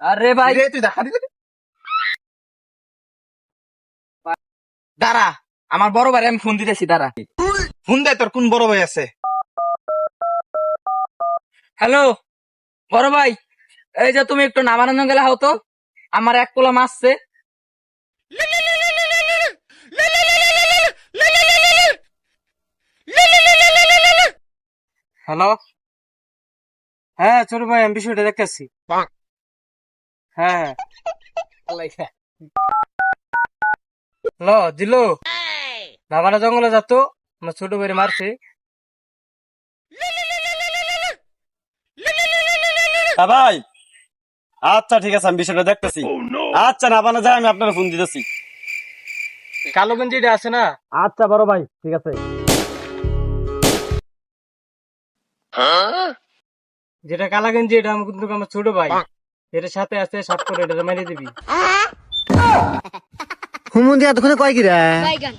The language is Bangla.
আরে ভাই। রে, তুই দেখা দিলি? দাঁড়া, আমার বড় ভাই আমি ফোন দিতেছি, দাঁড়া। ফোন দে, তোর কোন বড় ভাই আছে? হ্যালো, বড় ভাই, এই যে তুমি একটু নামানন্দ গেলে হতো আমার এক পোলা মাছছে হ্যালো? হ্যাঁ ছোট ভাই, আমি বিষয়টা দেখতেছি। হ্যাঁ। হ্যালো দিলো বাবারা জঙ্গলে যাতো আমার ছোট ভাই মারছে। ভাই আচ্ছা ঠিক আছে আমি বিষয়টা দেখতেছি। আচ্ছা না বানা যায় আমি আপনার ফোন দিতেছি। কালো গঞ্জি এটা আছে না? আচ্ছা বড় ভাই ঠিক আছে। যেটা কালা গঞ্জি এটা আমার কিন্তু আমার ছোট ভাই। এটার সাথে আছে সাত করে এটা মেরে দিবি। হুমুন্দি এতক্ষণে কয় কি রে বাইগান